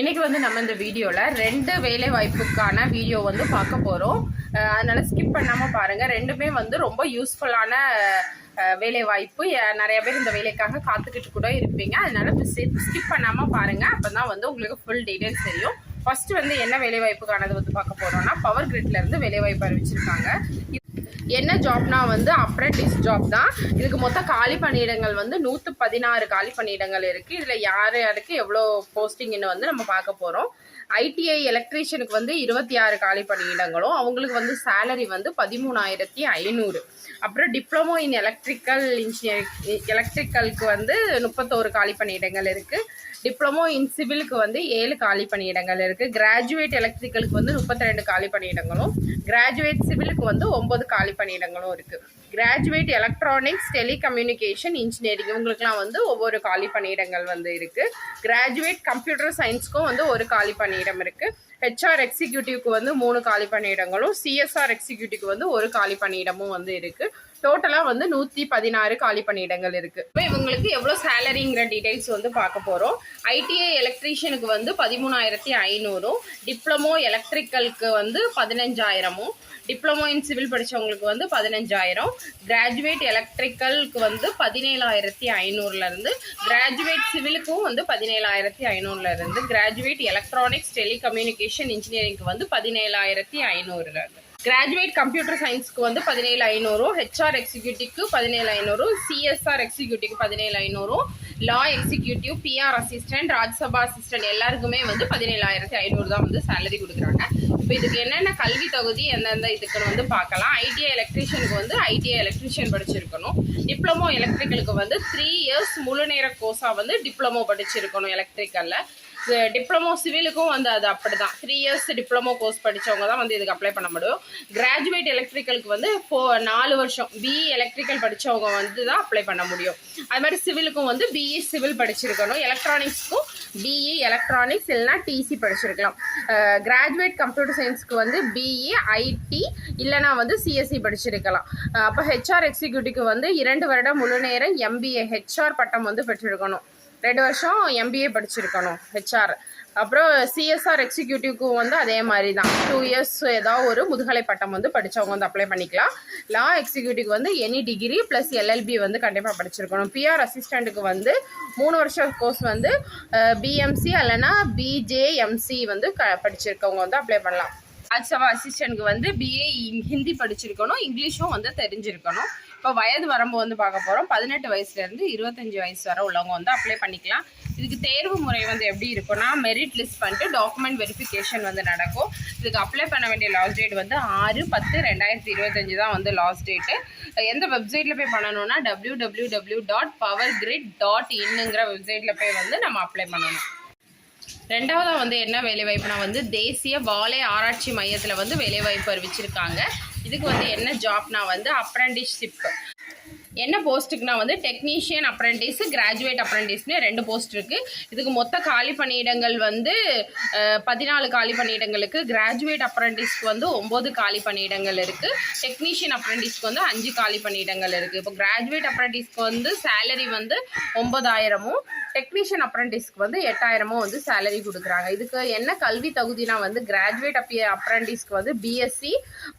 இன்னைக்கு வந்து நம்ம இந்த வீடியோவில் ரெண்டு வேலை வாய்ப்புக்கான வீடியோ வந்து பார்க்க போகிறோம் அதனால ஸ்கிப் பண்ணாமல் பாருங்கள் ரெண்டுமே வந்து ரொம்ப யூஸ்ஃபுல்லான வேலை வாய்ப்பு நிறைய பேர் இந்த வேலைக்காக காத்துக்கிட்டு கூட இருப்பீங்க. அதனால ஸ்கிப் பண்ணாமல் பாருங்கள் அப்போ தான் வந்து உங்களுக்கு ஃபுல் டீட்டெயில்ஸ் தெரியும். ஃபர்ஸ்ட் வந்து என்ன வேலை வாய்ப்புக்கானது வந்து பார்க்க போறோம்னா பவர் கிரிட்ல இருந்து வேலை வாய்ப்பு அறிவிச்சிருக்காங்க. என்ன ஜாப்னா வந்து அப்ரண்டிஸ் ஜாப் தான். இதுக்கு மொத்தம் காலி பணியிடங்கள் வந்து நூற்று பதினாறு காலி பணியிடங்கள் இருக்குது இதில் யார் யாருக்கு எவ்வளோ போஸ்டிங்னு வந்து நம்ம பார்க்க போகிறோம் ஐடிஐ எலக்ட்ரீஷியனுக்கு வந்து இருபத்தி ஆறு காலி பணியிடங்களும் அவங்களுக்கு வந்து சேலரி வந்து பதிமூணாயிரத்தி ஐநூறு. அப்புறம் டிப்ளமோ இன் எலக்ட்ரிக்கல் இன்ஜினியரிங் எலக்ட்ரிக்கலுக்கு வந்து முப்பத்தோரு காலி பணியிடங்கள் இருக்குது டிப்ளமோ இன் சிவிலுக்கு வந்து ஏழு காலி பணியிடங்கள் இருக்குது கிராஜுவேட் எலக்ட்ரிக்கலுக்கு வந்து முப்பத்தி ரெண்டு காலி பணியிடங்களும் கிராஜுவேட் சிவிலுக்கு வந்து ஒம்பது காலி பணியிடங்களும் இருக்குது கிராஜுவேட் எலக்ட்ரானிக்ஸ் டெலிகம்யூனிகேஷன் இன்ஜினியரிங் இவங்களுக்குலாம் வந்து ஒவ்வொரு காலி பணியிடங்கள் வந்து இருக்குது கிராஜுவேட் கம்ப்யூட்டர் சயின்ஸ்க்கும் வந்து ஒரு காலி பணியிடம் இருக்குது ஹெச்ஆர் எக்ஸிக்யூட்டிவ்க்கு வந்து மூணு காலி பணியிடங்களும் சிஎஸ்ஆர் எக்ஸிக்யூட்டிவ்க்கு வந்து ஒரு காலி பணியிடமும் வந்து இருக்குது டோட்டலாக வந்து நூற்றி பதினாறு காலி பணியிடங்கள் இருக்குது இப்போ இவங்களுக்கு எவ்வளோ சேலரிங்கிற டீடைல்ஸ் வந்து பார்க்க போகிறோம் ஐடிஐ எலக்ட்ரீஷியனுக்கு வந்து பதிமூணாயிரத்தி ஐநூறும் டிப்ளமோ எலக்ட்ரிக்கலுக்கு வந்து பதினஞ்சாயிரமும் டிப்ளமோ இன் சிவில் படித்தவங்களுக்கு வந்து பதினஞ்சாயிரம் கிராஜுவேட் எலக்ட்ரிக்கலுக்கு வந்து பதினேழாயிரத்தி ஐநூறுலேருந்து கிராஜுவேட் சிவிலுக்கும் வந்து பதினேழாயிரத்தி ஐநூறுலேருந்து கிராஜுவேட் எலக்ட்ரானிக்ஸ் டெலிகம்யூனிகேஷன் இன்ஜினியரிங்க்கு வந்து பதினேழாயிரத்தி ஐநூறுலேருந்து கிராஜுவேட் கம்ப்யூட்டர் சயின்ஸ்க்கு வந்து பதினேழு ஐநூறும் ஹெச்ஆர் எக்ஸிக்யூட்டிவ்க்கு பதினேழு ஐநூறும் சிஎஸ்ஆர் எக்ஸிக்யூட்டிவ்க்கு பதினேழு ஐநூறும் law executive PR assistant Rajya Sabha assistant எல்லாருக்குமே வந்து பதினேழாயிரத்தி ஐநூறு தான் வந்து சேலரி கொடுக்குறாங்க. இப்போ இதுக்கு என்னென்ன கல்வி தகுதி எந்தெந்த இதுக்குன்னு வந்து பார்க்கலாம். ஐடிஐ எலக்ட்ரீஷியனுக்கு வந்து ஐடிஐ எலக்ட்ரிஷியன் படிச்சிருக்கணும். டிப்ளமோ எலக்ட்ரிக்கலுக்கு வந்து த்ரீ இயர்ஸ் முழு நேர கோர்ஸாக வந்து டிப்ளமோ படிச்சிருக்கணும் எலக்ட்ரிக்கலில் டிப்ளமோ சிவிலுக்கும் வந்து அது அப்படி தான் த்ரீ இயர்ஸ் டிப்ளமோ கோர்ஸ் படித்தவங்க தான் வந்து இதுக்கு அப்ளை பண்ண முடியும். கிராஜுவேட் எலக்ட்ரிக்கலுக்கு வந்து ஃபோ நாலு வருஷம். பிஇ எலக்ட்ரிக்கல் படித்தவங்க வந்து தான் அப்ளை பண்ண முடியும். அது மாதிரி சிவிலுக்கும் வந்து பிஇ சிவில் படிச்சிருக்கணும். எலக்ட்ரானிக்ஸ்க்கும் பிஇ எலக்ட்ரானிக்ஸ் இல்லைனா டிசி படிச்சிருக்கலாம். கிராஜுவேட் கம்ப்யூட்டர் சயின்ஸ்க்கு வந்து பிஇ ஐடி இல்லைனா வந்து சிஎஸ்சி படிச்சிருக்கலாம். அப்போ ஹெச்ஆர் எக்ஸிக்யூட்டிவ்க்கு வந்து இரண்டு வருடம் முழு நேரம் எம்பிஏ ஹெச்ஆர் பட்டம் வந்து பெற்றிருக்கணும். ரெண்டு வருஷம் எம்பிஏ படிச்சிருக்கணும் ஹெச்ஆர் அப்புறம் சிஎஸ்ஆர் எக்ஸிக்யூட்டிவ்க்கு வந்து அதே மாதிரி தான் டூ இயர்ஸ் ஏதாவது ஒரு முதுகலை பட்டம் வந்து படித்தவங்க வந்து அப்ளை பண்ணிக்கலாம். லா எக்ஸிக்யூட்டிவ் வந்து எனி டிகிரி ப்ளஸ் எல்எல்பி வந்து கண்டிப்பாக படிச்சிருக்கணும். பிஆர் அசிஸ்டண்ட்டுக்கு வந்து மூணு வருஷம் கோர்ஸ் வந்து பிஎம்சி அல்லனா பிஜேஎம்சி வந்து க படிச்சிருக்கவங்க வந்து அப்ளை பண்ணலாம். ராஜ்சபா அசிஸ்டண்ட்டுக்கு வந்து பிஏ ஹிந்தி படிச்சிருக்கணும் இங்கிலீஷும் வந்து தெரிஞ்சிருக்கணும். இப்போ வயது வரம்பு வந்து பார்க்க போகிறோம் பதினெட்டு வயசுலேருந்து இருபத்தஞ்சி வயசு வரை உள்ளவங்க வந்து அப்ளை பண்ணிக்கலாம். இதுக்கு தேர்வு முறை வந்து எப்படி இருக்குன்னா மெரிட் லிஸ்ட் பண்ணிட்டு டாக்குமெண்ட் வெரிஃபிகேஷன் வந்து நடக்கும். இதுக்கு அப்ளை பண்ண வேண்டிய லாஸ்ட் டேட் வந்து ஆறு பத்து ரெண்டாயிரத்தி இருபத்தஞ்சி தான் வந்து லாஸ்ட் டேட்டு எந்த வெப்சைட்டில் போய் பண்ணணும்னா W W W dot power grid dot இன்னுங்கிற வெப்சைட்டில் போய் வந்து நம்ம அப்ளை பண்ணணும். ரெண்டாவதாக வந்து என்ன வேலைவாய்ப்புனா வந்து தேசிய வாழை ஆராய்ச்சி மையத்தில் வந்து வேலைவாய்ப்பு அறிவிச்சிருக்காங்க. இதுக்கு வந்து என்ன ஜாப்னா வந்து அப்ரண்டிஸ்ஷிப் என்ன போஸ்ட்டுக்குனா வந்து டெக்னீஷியன் அப்ரண்டிஸ் கிராஜுவேட் அப்ரண்டிஸ்னு ரெண்டு போஸ்ட் இருக்குது இதுக்கு மொத்த காலி பணியிடங்கள் வந்து பதினாலு காலி பணியிடங்களுக்கு கிராஜுவேட் அப்ரண்டிஸ்க்கு வந்து ஒம்பது காலி பணியிடங்கள் இருக்குது டெக்னீஷியன் அப்ரண்டிஸ்க்கு வந்து அஞ்சு காலி பணியிடங்கள் இருக்குது இப்போ கிராஜுவேட் அப்ரண்டிஸ்க்கு வந்து சேலரி வந்து ஒம்பதாயிரமும் டெக்னீஷியன் அப்ரண்டிஸ்க்கு வந்து எட்டாயிரமும் வந்து சேலரி கொடுக்குறாங்க. இதுக்கு என்ன கல்வி தகுதினா வந்து கிராஜுவேட் அப்பிய அப்ரண்டிஸ்க்கு வந்து பிஎஸ்சி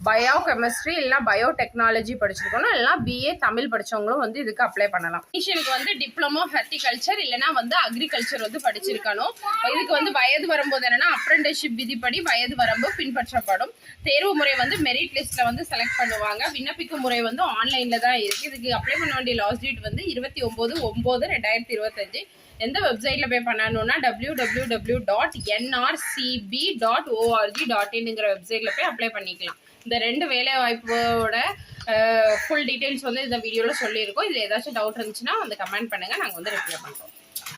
பயோ கெமிஸ்ட்ரி இல்லைனா பயோ டெக்னாலஜி படிச்சிருக்கணும். இல்லைனா பிஏ தமிழ் படிச்சவங்களும் வந்து இதுக்கு அப்ளை பண்ணலாம். டெக்னீஷியனுக்கு வந்து டிப்ளமோ ஹார்டிகல்ச்சர் இல்லைனா வந்து அக்ரிகல்ச்சர் வந்து படிச்சிருக்கணும். இதுக்கு வந்து வயது வரும்போது என்னன்னா அப்ரண்டிஸ்ஷிப் விதிப்படி வயது வரம்பு பின்பற்றப்படும். தேர்வு முறை வந்து மெரிட் லிஸ்ட்ல வந்து செலக்ட் பண்ணுவாங்க. விண்ணப்பிக்கும் முறை வந்து ஆன்லைன்ல தான் இருக்கு. இதுக்கு அப்ளை பண்ண வேண்டிய லாஸ்ட் டேட் வந்து இருபத்தி ஒன்பது ஒன்பது ரெண்டாயிரத்தி இருபத்தஞ்சு. எந்த வெப்சைட்டில் போய் பண்ணணும்னா W W W dot NRCB dot ORG dot இன்ங்கிற வெப்சைட்டில் போய் அப்ளை பண்ணிக்கலாம். இந்த ரெண்டு வேலை வாய்ப்போட ஃபுல் டீட்டெயில்ஸ் வந்து இந்த வீடியோவில் சொல்லியிருக்கோம். இதில் ஏதாச்சும் டவுட் இருந்துச்சுன்னா வந்து கமெண்ட் பண்ணுங்கள் நாங்கள் வந்து ரிப்ளை பண்ணுறோம்